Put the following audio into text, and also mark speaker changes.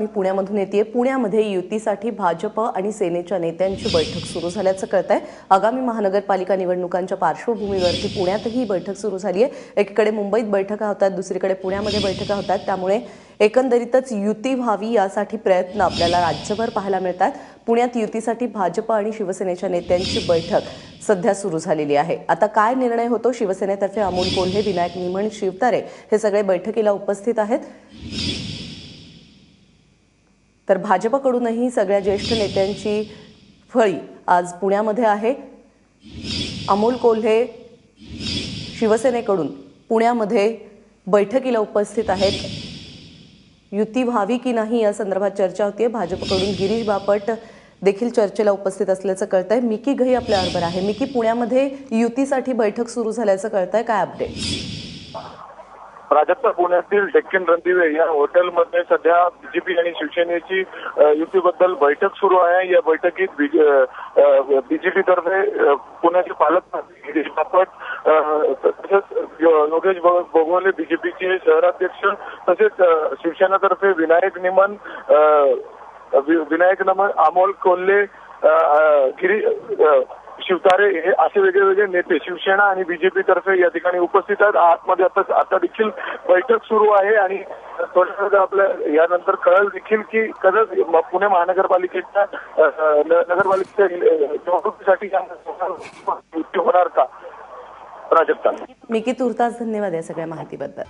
Speaker 1: मी पुण्यामधून येते पुण्यामध्ये युतीसाठी भाजप आणि सेनेच्या नेत्यांची बैठक सुरू झाल्याचं कळत आहे आगामी महानगरपालिका निवडणुकांच्या पार्श्वभूमीवरती पुण्यातही ही बैठक सुरू झाली आहे एकीकडे मुंबईत बैठका होतात दुसरीकडे पुण्यामध्ये बैठका होतात. त्यामुळे एकंदरीतच युती व्हावी यासाठी प्रयत्न आपल्याला राज्यभर पाहायला मिळतात. पुण्यात युतीसाठी भाजप आणि शिवसेनेच्या नेत्यांची बैठक सध्या सुरू झालेली आहे. आता काय निर्णय होतो? शिवसेनेतर्फे अमोल कोल्हे विनायक निमण शिवतारे हे सगळे बैठकीला उपस्थित आहेत. तर भाजपकडूनही सगळ्या ज्येष्ठ नेत्यांची फळी आज पुण्यामध्ये आहे. अमोल कोल्हे शिवसेनेकडून पुण्यामध्ये बैठकीला उपस्थित आहेत. युती व्हावी की नाही या संदर्भात चर्चा होतीये भाजपकडून गिरीश बापट देखील चर्चेला उपस्थित असल्याचं कळतंय. मिकी घई आपल्याबरोबर आहे. मिकी पुण्यामध्ये युतीसाठी बैठक सुरू झाल्याचं कळतंय. काय अपडेट
Speaker 2: प्राजक्त पुण्यातील डेक्कन रणदिवे या हॉटेलमध्ये सध्या बीजेपी आणि शिवसेनेची युतीबद्दल बैठक सुरू आहे. या बैठकीत बीजेपी तर्फे पुण्याचे पालकमंत्री गिरीश बापट तसेच योगेश ब- बीजेपीचे शहराध्यक्ष तसेच शिवसेनातर्फे विनायक निमन विनायक नमन अमोल कोल्हे अ, गिरी शिवतारे हे असे वेगळे वेगळे नेते शिवसेना आणि बीजेपी तर्फे या ठिकाणी उपस्थित आहेत. आतमध्ये आता आता देखील बैठक सुरू आहे आणि थोड्या वेळात आपल्या यानंतर कळल देखील की कदाच पुणे महानगरपालिकेच्या नगरपालिकेच्या निवडणुकीसाठी होणार का? प्राजक्ता
Speaker 1: मिकी तुर्तास धन्यवाद या सगळ्या माहितीबद्दल.